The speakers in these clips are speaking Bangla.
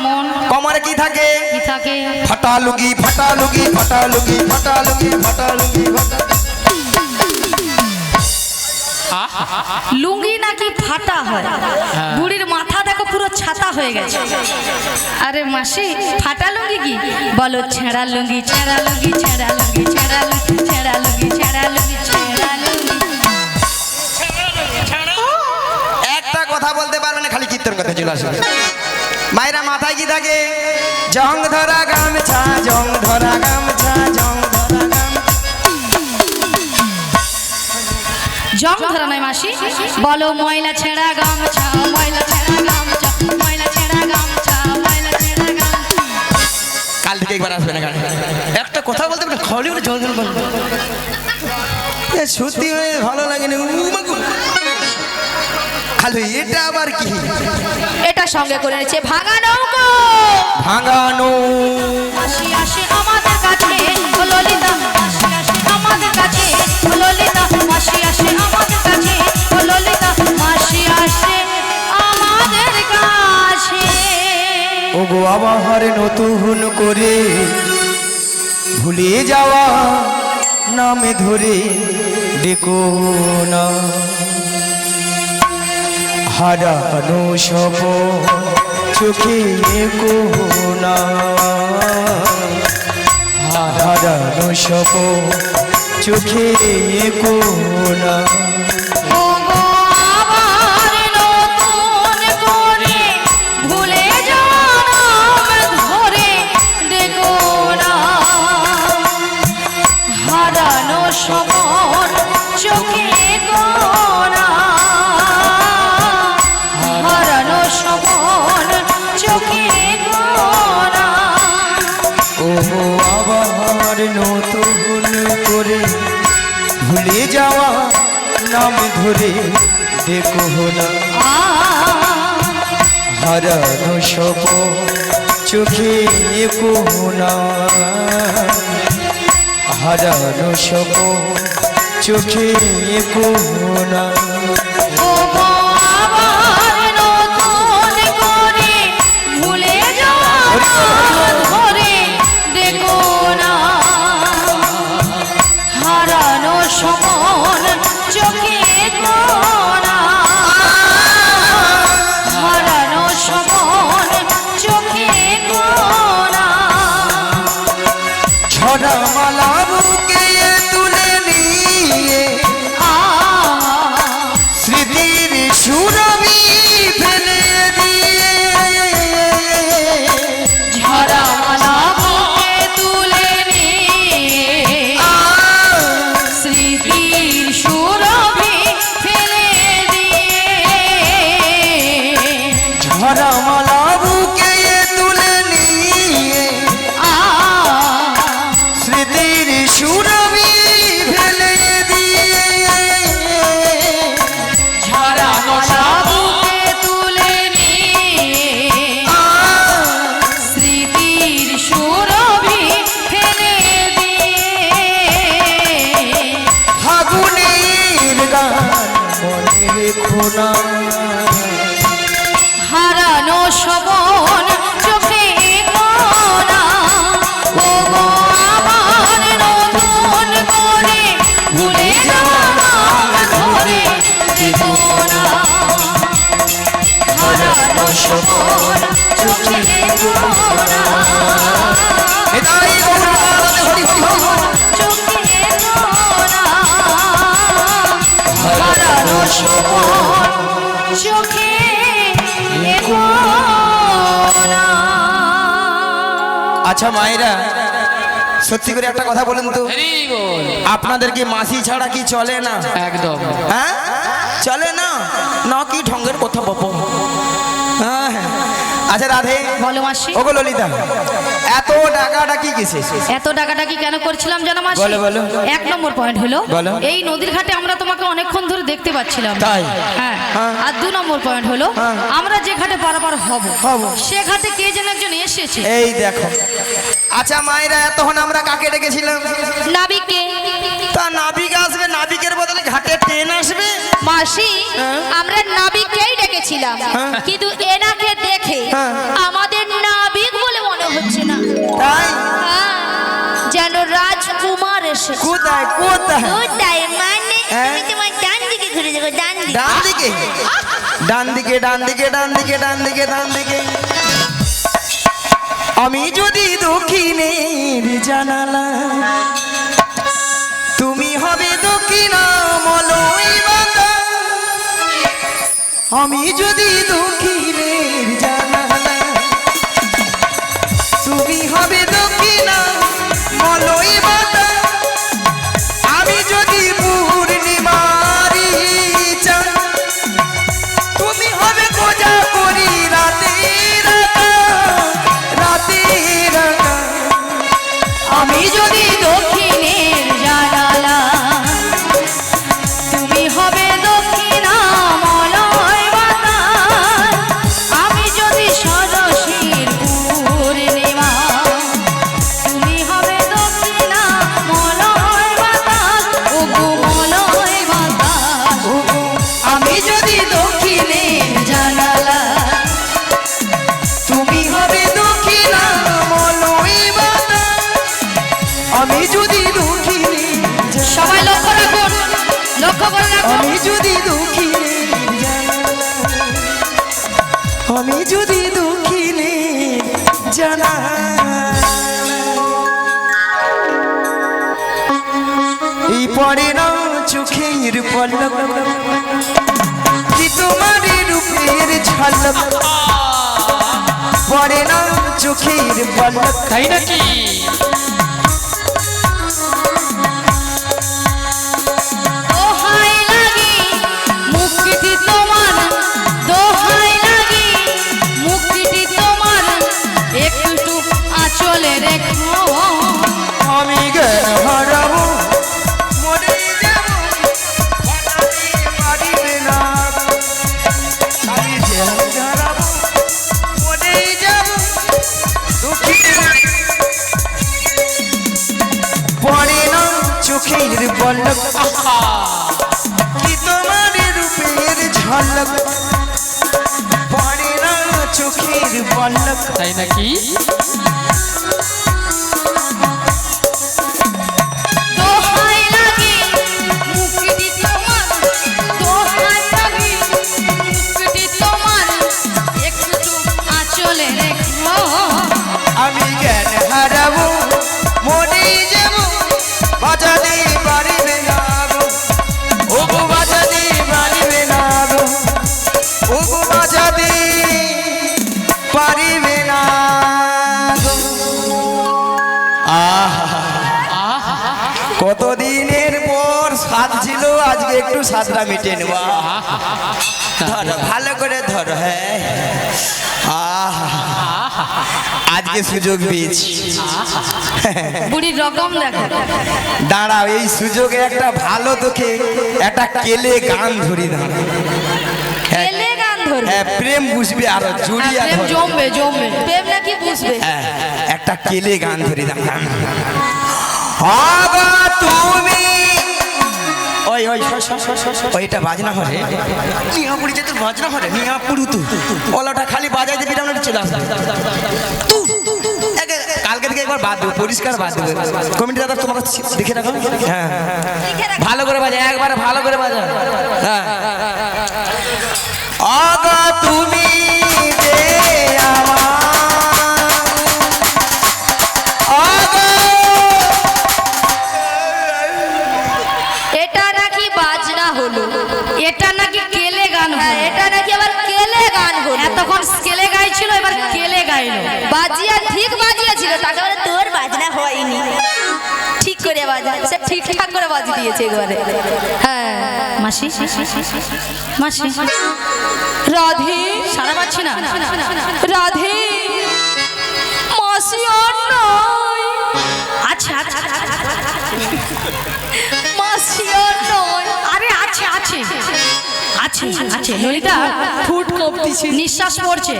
কেমন? কমরে কি থাকে? কি থাকে? ফাটা লুগি ফাটা লুগি ফাটা লুগি ফাটা লুগি ফাটা লুগি লুঙ্গি নাকি ফাটা হয়? বুড়ির মাথা দেখো পুরো ছাতা হয়ে গেছে। আরে মাসি ফাটা লুঙ্গি কি? বলো ছেঁড়া লুঙ্গি ছেঁড়া লুঙ্গি ছেঁড়া লুঙ্গি ছেঁড়া লুঙ্গি ছেঁড়া লুঙ্গি ছেঁড়া লুঙ্গি ছেঁড়া লুঙ্গি। একটা কথা বলতে পারবে না খালি কীর্তন কথা চলে আসবে। মায়েরা মাথায় কি থাকে জং ধরা গামছা জং ধরা গামছা জং ধরা গামছা জং ধরা নাই মাসি বলো ময়লা ছেঁড়া গামছা ময়লা ছেঁড়া গামছা ময়লা ছেঁড়া গামছা ময়লা ছেঁড়া গামছা কাল থেকে একবার আসবে না একটা কথা বলতে পারবে খালি ওটা জল জল বলবে এ সত্যি হয়ে ভালো লাগে খালি এটা আবার কি? এটা সঙ্গে করে নিচ্ছে ভাঙা নৌকো। ভাঙানো মাসি আসে আমাদের কাছে ললিতা। মাসি আসে আমাদের কাছে ও ললিতা। মাসি আসে আমাদের কাছে ললিতা। মাসি আসে আমাদের কাছে। ওগো আবার নতুন করে ভুলে যাওয়া নামে ধরে ডেকো না। হারানো সব চোখে কোনা হারানো সব চোখে কো ধরে দেখো না। হারানো সব চোখে কোহনা হারানো সব চোখে কোনা আচ্ছা মায়েরা সত্যি করে একটা কথা বলেন তো। আপনাদের কি মাসি ছাড়া কি চলে না? একদম। হ্যাঁ? চলে না? না কি ঢঙ্গের কথা বপ। আচ্ছা রাধে বলো মাসি ওগো ললিতা এত টাকাটা কি কিসে এত টাকাটা কি কেন করছিলাম জানো মাসি বলো, বলো। এক নম্বর পয়েন্ট হলো এই নদীর ঘাটে আমরা তোমাকে অনেকক্ষণ ধরে দেখতে পাচ্ছিলাম তাই? হ্যাঁ হ্যাঁ। আর দু নম্বর পয়েন্ট হলো হ্যাঁ। আমরা যে ঘাটে পারাপার হব হব। সে ঘাটে কে যেন একজন এসেছে এই দেখো আচ্ছা মায়েরা এতক্ষণ আমরা কাকে ডেকেছিলাম নাবিককে তা নাবিক আসবে নাবিকের বদলে ঘাটে ট্রেন আসবে মাসি হ্যাঁ। আমরা নাবিককেই ডেকেছিলাম। কিন্তু এনাকে কোথায় কোথায় কোথায় মানে? তুমি তোমার ডান দিকে ঘুরে যাব ডান দিকে ডান দিকে ডান দিকে ডান দিকে ডান দিকে ডান দিকে ডান দিকে আমি যদি দক্ষিণের জানালা তুমি হবে দক্ষিণ। আমি যদি দক্ষিণের জানালা তুমি হবে দক্ষিণ মলয় আমি যদি দক্ষিণের জানালা তুমি হবে দক্ষিণ বাতাস। আমি যদি দক্ষিণে সবাই লক্ষ্য রাখুন লক্ষ্য করে রাখুন আমি যদি দক্ষিণে আমি যদি দক্ষিণে জানা এই পরে না চোখের পলক কি তোমার রূপের ঝলক। পরে না চোখের পলক তাই নাকি? দোহাই লাগি মুক্তিটি তোমার চোখের তাই নাকি? স্বাদটা মিটে নেব। ধরো ভালো করে ধরো হ্যাঁ। আজকে সুযোগ পেয়েছি। বুড়ির রকম দেখো। দাঁড়াও এই সুযোগে একটা ভালো তোকে একটা কেলে গান ধরি দাঁড়া এলে গান ধরবে? হ্যাঁ প্রেম বুঝবে আর জড়িয়া প্রেম জমবে জমবে। প্রেম নাকি বুঝবে? হ্যাঁ, একটা কেলে গান ধরি দাঁড়া হবা তুমি ওইটা বাজনা করে নিয়া পুরি যে তোর বাজনা করে নিয়া পুরু তু। ওলাটা খালি বাজাই দিবি আমরা চলে আসবে কালকে থেকে একবার বাদ দেবো পরিষ্কার বাদ দেবো। কমিটি দাদা তোমরা দেখে রাখো। হ্যাঁ। ভালো করে বাজা একবার ভালো করে বাজা। হ্যাঁ। তুমি কেলে বাজিয়া ঠিক বাজিয়েছিল তাকে বলে তোর বাজনা হয়নি। ঠিক করে বাজা সে ঠিকঠাক করে বাজি দিয়েছে একবারে। হ্যাঁ। মাসি? মাসি? রাধে। সারা পাচ্ছি না। রাধে আছে আছে ললিতা হ্যাঁ, হ্যাঁ, হ্যাঁ। ফুট কপতিছে নিঃশ্বাস পড়ছে।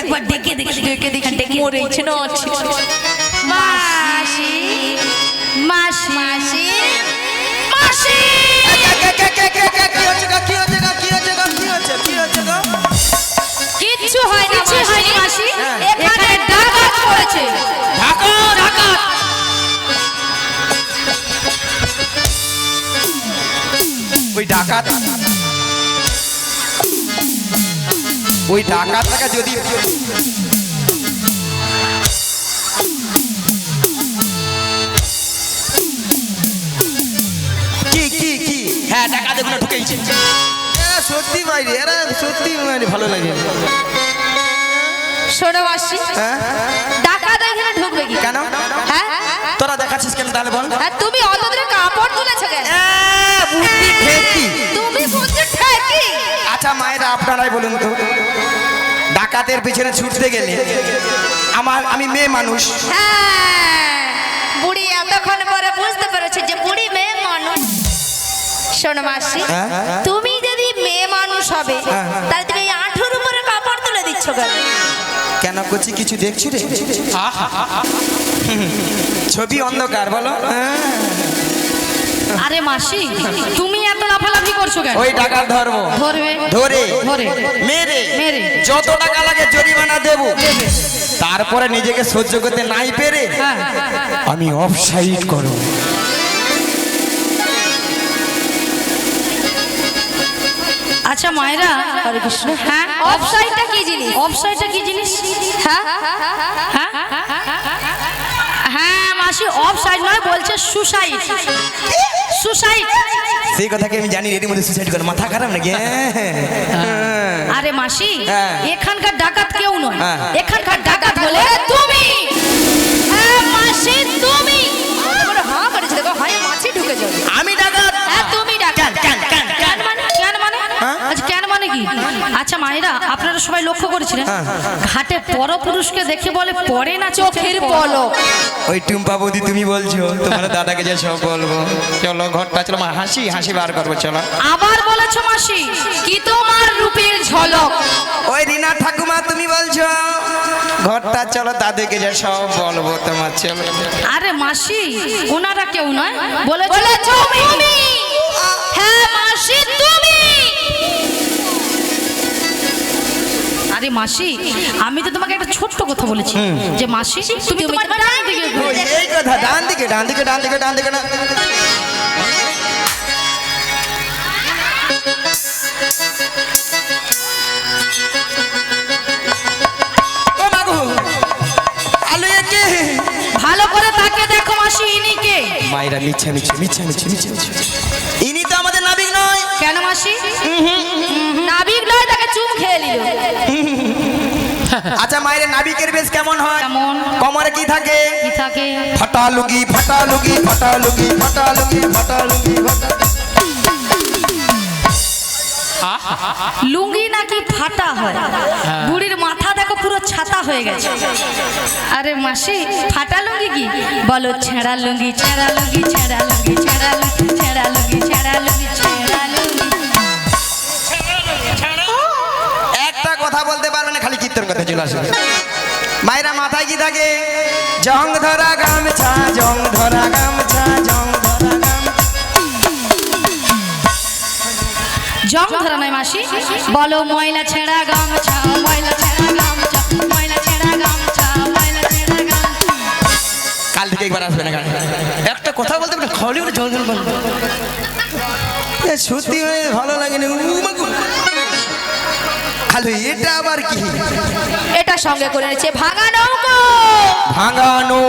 একবার ডেকে দেখে ডেকে দেখে ডেকে মরে ইচ্ছে না আছে। মাসি মাসি মাসি মাসি! কিচ্ছু হয় না হয়নি মাসি। এখানে ডাকাত পড়েছে। ডাকাত ডাকাত ওই ডাকাত। টাকা টাকা যদি কি কি কি? হ্যাঁ টাকা দেখুন ঢুকেইছে সত্যি এরা সত্যি মানে ভালো লাগে। শোনো মাসি হ্যাঁ? ঢুকবে কি? কেন? হ্যাঁ? তোরা দেখাচ্ছিস কেন তাহলে বল? তুমি অত দূরে কাপড় তুলেছো কেন? আহ, বুদ্ধি ঠেকি। আচ্ছা মায়েরা আপনারাই বলুন তো ডাকাতের পিছনে ছুটতে গেলে আমার আমি মেয়ে মানুষ হ্যাঁ বুড়ি এতক্ষণ পরে বুঝতে পেরেছে যে বুড়ি মেয়ে মানুষ শোনো মাসি হ্যাঁ? তুমি যদি মেয়ে মানুষ হবে হ্যাঁ। তাহলে তুমি এই আঠুর উপরে কাপড় তুলে দিচ্ছ কেন কেন করছি কিছু দেখছি রে ছবি অন্ধকার বলো হ্যাঁ। আরে মাসি তুমি এত লাফালাফি করছ কেন? ওই টাকার ধর্ম। ধরবে? ধরে। ধরে। মেরে। মেরে। যত টাকা লাগে জরিমানা দেব। তারপরে নিজেকে সহ্য করতে নাই পেরে হ্যাঁ। আমি অফসাইড করো আচ্ছা মায়েরা হরে কৃষ্ণ হ্যাঁ? অফসাইডটা কি জিনিস? অফসাইডটা কি জিনিস? হ্যাঁ হ্যাঁ? হ্যাঁ? মাসি অফসাইড নয় বলছে সুসাইড সুসাইড সেই কথা কি আমি জানি এর মধ্যে সুসাইড করে? মাথা খারাপ নাকি? হ্যাঁ। আরে মাসি হ্যাঁ। এখানকার ডাকাত কেউ নয়। হ্যাঁ। এখানকার ডাকাত বলে তুমি। হ্যাঁ মাসি তুমি। হ্যাঁ মাছি ঢুকে যাবে আচ্ছা মায়েরা আপনারা সবাই লক্ষ্য করেছিলেন? হ্যাঁ। ঘাটে পরপুরুষকে দেখে বলে পরে না চোখের পলক। ওই টুম্পা বৌদি তুমি বলছো তোমার দাদাকে যে সব বলব। চলো ঘরটা চলো মা হাসি হাসি বার করব চলো। আবার বলেছ মাসি কি তোমার রূপের ঝলক? ওই রিনা ঠাকুমা তুমি বলছো ঘরটা চলো দাদাকে যে সব বলব তোমার চলো আরে মাসি ওনারা কেউ নয়। বলেছ তুমি? হ্যাঁ মাসি তুমি? আরে মাসি আমি তো তোমাকে একটা ছোট্ট কথা বলেছি। যে মাসি তুমি তোমার ডান দিকে ঘুরো। এই কথা ডান দিকে ডান দিকে ডান দিকে ডান দিকে ডান ও মাগো আলু একে ভালো করে তাকে দেখো মাসি ইনি মায়েরা মিছে মিছে মিছে মিছে মিছে মিছে। ইনি তো আমাদের নাবিক নয়। কেন মাসি? নাবিক নয় তাকে চুম খেয়ে নিল। আচ্ছা মায়ের নাবিকের বেশ কেমন হয়? কেমন? কমরে কি থাকে? কি থাকে? ফাটা লুগি ফাটা লুগি ফাটা লুগি ফাটা লুগি ফাটা লুগি লুঙ্গি নাকি ফাটা হয়? বুড়ির মাথা দেখো পুরো ছাতা হয়ে গেছে। আরে মাসি ফাটা লুঙ্গি কি? বলো ছেঁড়া লুঙ্গি ছেঁড়া লুঙ্গি ছেঁড়া লুঙ্গি ছেঁড়া লুঙ্গি ছেঁড়া লুঙ্গি। ছেঁড়া লুঙ্গি ছেঁড়া লুঙ্গি। একটা কথা বলতে পারবে না খালি কথা চলে আসবে মায়েরা মাথায় কি থাকে? জং ধরা গামছা জং ধরা গামছা জং ধরা গামছা। জং ধরা নয় মাসি। বলো ময়লা ছেঁড়া গামছা ময়লা ছেঁড়া গামছা ময়লা ছেঁড়া গামছা ময়লা ছেঁড়া গামছা। কাল থেকে একবার আসবে না গান একটা কথা বলতে পারে খালি করে জল জল বলবে এ, সত্যি হয়ে ভালো লাগে তাহলে এটা আবার কি? এটা সঙ্গে করে নিচ্ছে ভাঙানো ভাঙানো